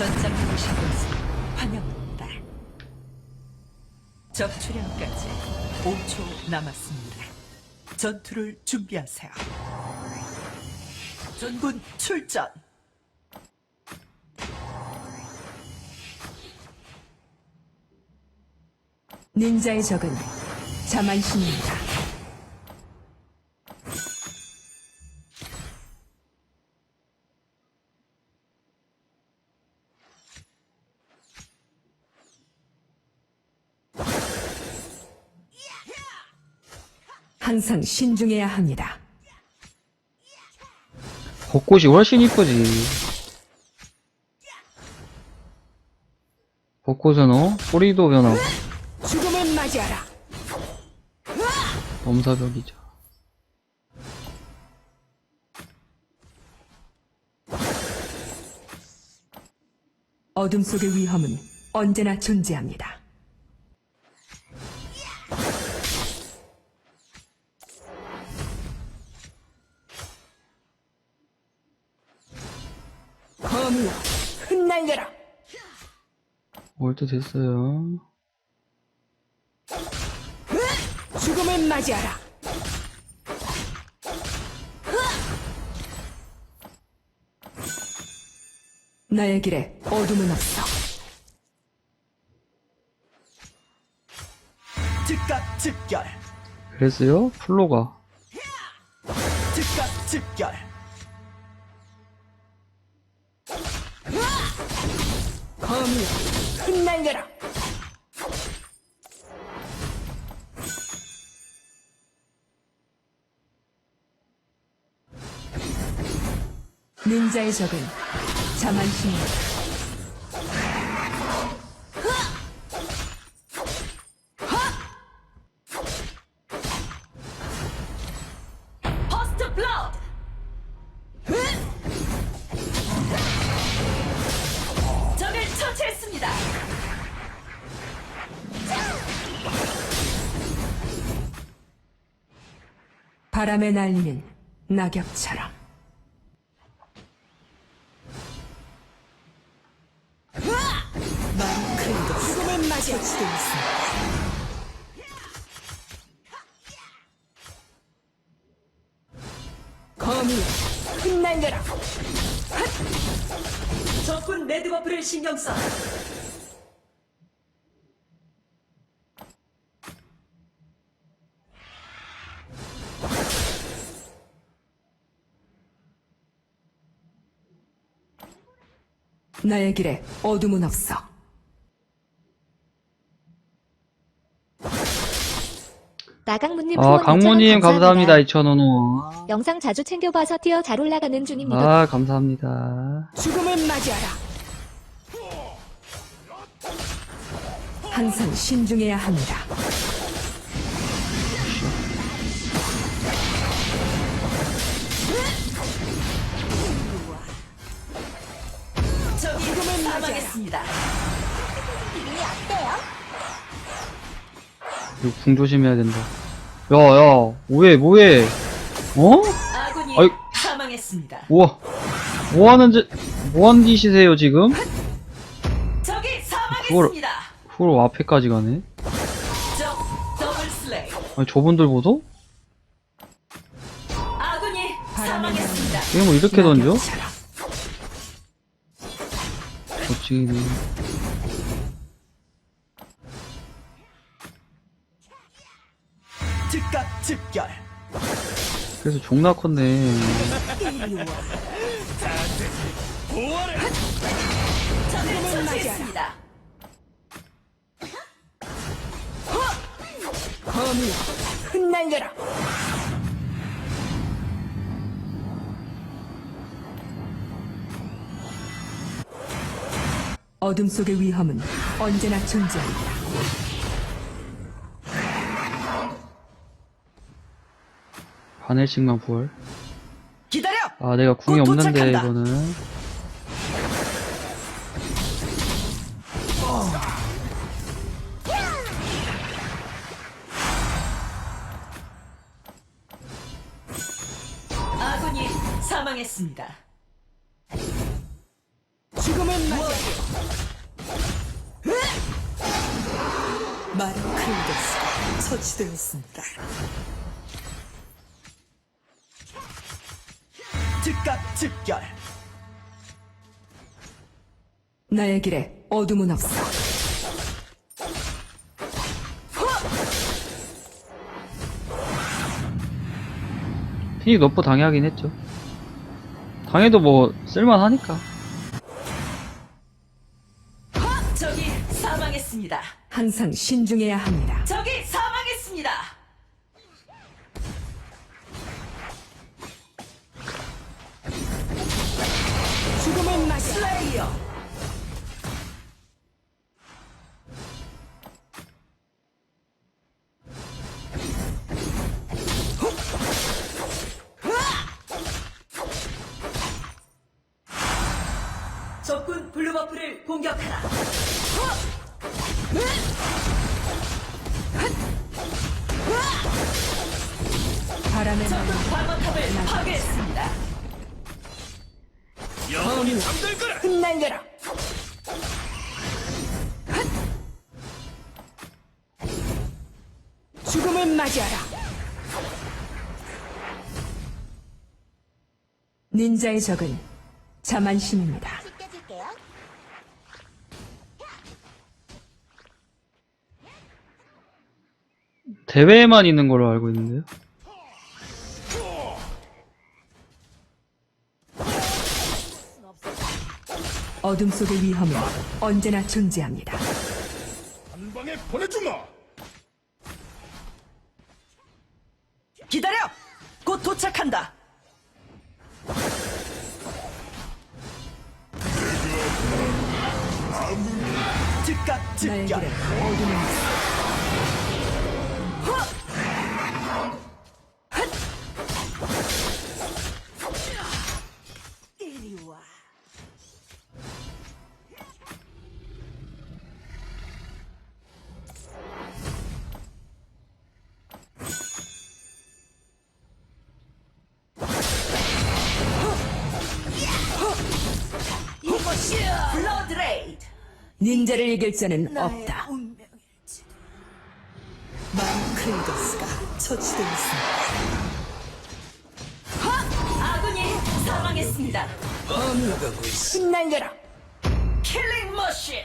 전장에 오신 것을 환영합니다. 적출현까지 5초 남았습니다. 전투를 준비하세요. 전군 출전! 닌자의 적은 자만신입니다. 항상 신중해야 합니다. 벚꽃이 훨씬 이쁘지. 벚꽃은 어? 뿌리도 변하고 죽음을 맞이하라. 넘사벽이죠. 어둠 속의 위험은 언제나 존재합니다. 올때 됐어요. 죽음을 맞이하라. 나의 길에 어둠은 없어. 즉각 즉결! 그랬어요? 플로가. 즉각 즉결! 거미야, 흩날려라. 닌자의 적은 자만심입니다. 바람에 날리는 낙엽처럼. 죽음을 맞이할 수도 있어. 거미야, 흩날려라. 적군 레드버프를 신경 써. 나의 길에 어둠은 없어. 나강문님 아, 후원 강모님 2,000원 감사합니다. 2,000원 후원. 영상 자주 챙겨봐서 티어 잘 올라가는 중입니다. 아, 감사합니다. 죽음을 맞이하라. 항상 신중해야 합니다. 적이 사망했습니다. 이거 궁 조심해야 된다. 야, 야, 뭐해, 뭐해. 어? 아군이 아이. 사망했습니다. 우와. 뭐 하는 짓, 뭐 하는 짓이세요, 지금? 적이 사망했습니다. 그걸 앞에까지 가네. 적 더블 슬레이. 아니, 저분들보다? 아군이 사망했습니다. 게임을 이렇게 던져? 어찌네. 즉각 즉결. 그래서 존나 컸네. 적을 처치했습니다. 거미야, 흩날려라. 어둠 속의 위험은 언제나 존재합니다. 하늘씩만 부활. 기다려. 아, 내가 궁이 곧 없는데, 도착한다. 이거는. 아군이 사망했습니다. 크린더스가 처치되었습니다. 즉각 즉결. 나의 길에 어둠은 없어. 핀이 너프 당하긴 했죠. 당해도 뭐 쓸만하니까. 항상 신중해야 합니다. 적이 죽음을 맞이하라. 플레이어. 적군 블루버프를 공격하라. 바람에 적군 방어탑을 파괴했습니다. 흩날려라. 죽음을 맞이하라. 닌자의 적은 자만심입니다. 대회에만 있는 걸로 알고 있는데요. 어둠 속의 위험은 언제나 존재합니다. 한 방에 보내주마. 기다려! 곧 도착한다. 즉각 나의 즉결. 길에 어둠은 없어. 닌자를 이길 자는 없다. 운명일지 마인 크레이더스가 처치되었습니다 아군이 사망했습니다 흩날려라. 킬링 머신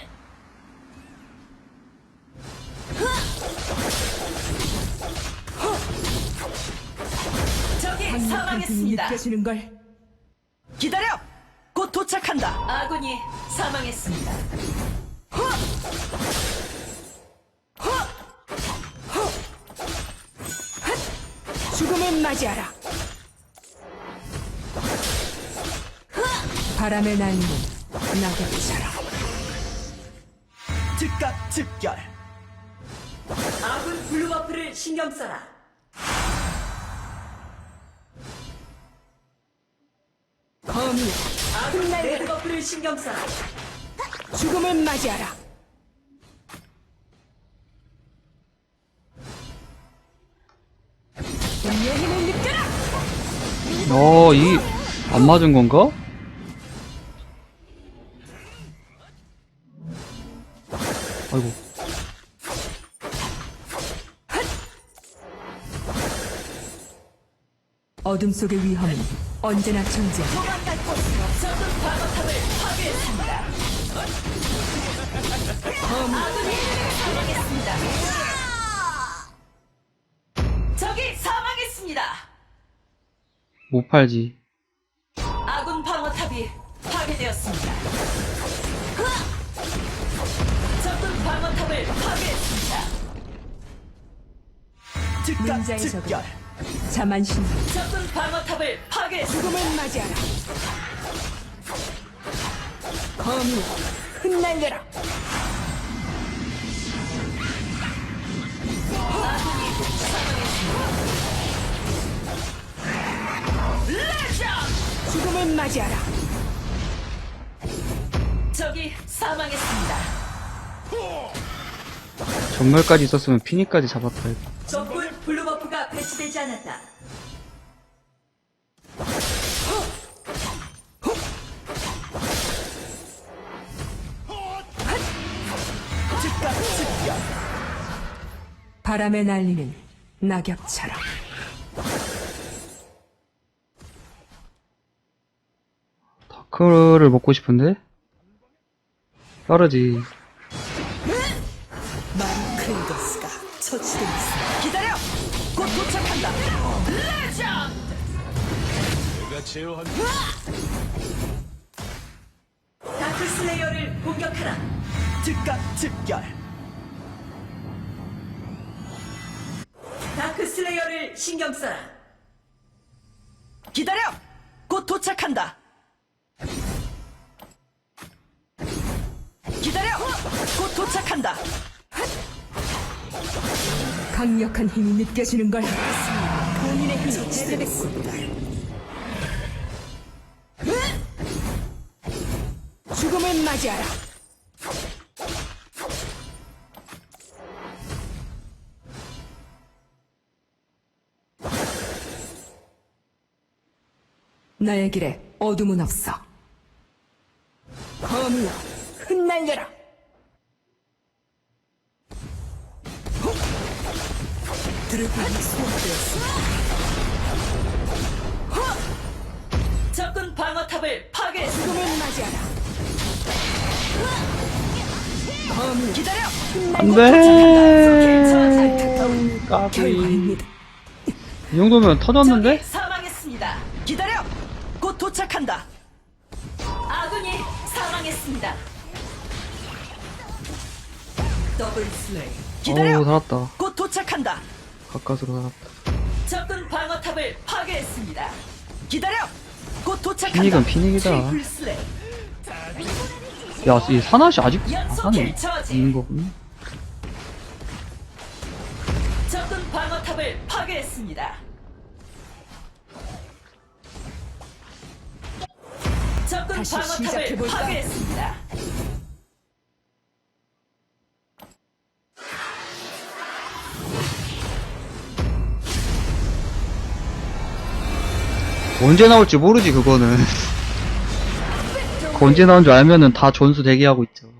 적이 사망했습니다 느껴지는 걸. 기다려! 곧 도착한다. 아군이 사망했습니다. 죽음을 맞이하라. 바람에 날리는 낙엽처럼. 즉각 즉결. 아군 블루버프를 신경 써라. 거미야, 아군 레드버프를 신경 써라. 죽음을 맞이하라. 운명의 힘을 느껴라. 어, 이, 안 맞은 건가? 아이고. 어둠 속의 위험은 언제나 존재한다. 도망갈 곳으로 적군 방어탑을 파괴했습니다. 아군이 사망했습니다. 적이 사망했습니다. 못 팔지. 아군 방어탑이 파괴되었습니다. 적군 방어탑을 파괴했습니다. 즉각 즉결. 자만심. 적군 방어탑을 파괴했습니다. 죽음을 맞이하라. 거미야, 흩날려라. 죽음을 맞이하라. 적이 사망했습니다. 전멸까지 있었으면 피니까지 잡았다. 적군 블루버프가 배치되지 않았다. 바람에 날리는 낙엽처럼. 다크를 먹고 싶은데? 떨어지. 마크인더스가 처치되었습니다. 제어한 다크슬레이어를 공격하라. 즉각 즉결. 다크슬레이어를 신경 써라. 기다려! 곧 도착한다. 기다려! 곧 도착한다. 강력한 힘이 느껴지는 걸 본인의 힘이 제대됐습니다. 맞이하라. 나의 길에 어둠은 없어. 범이여, 흩날려라. 드래곤이 소환되었습니다. 적군 방어탑을 파괴했습니다. 죽음을 맞이하라. 범이 기다려! 안 돼! 까비. 이 정도면 터졌는데? 사망했습니다. 기다려! 곧 도착한다. 아군이 사망했습니다. 더블 슬레이. 기다려! 어우, 살았다. 곧 도착한다. 가까스로 살았다. 적군 방어탑을 파괴했습니다. 기다려! 곧 도착한다. 피닉은 피닉이다. 트리플 슬레이. 야, 이 사나시 아직. 킬 처지. 있는 거군. 적군 방어탑을 파괴했습니다. 적군 다시 방어탑을 시작해볼까? 파괴했습니다. 언제 나올지 모르지, 그거는. 언제 나온 줄 알면은 다 전수 대기하고 있죠.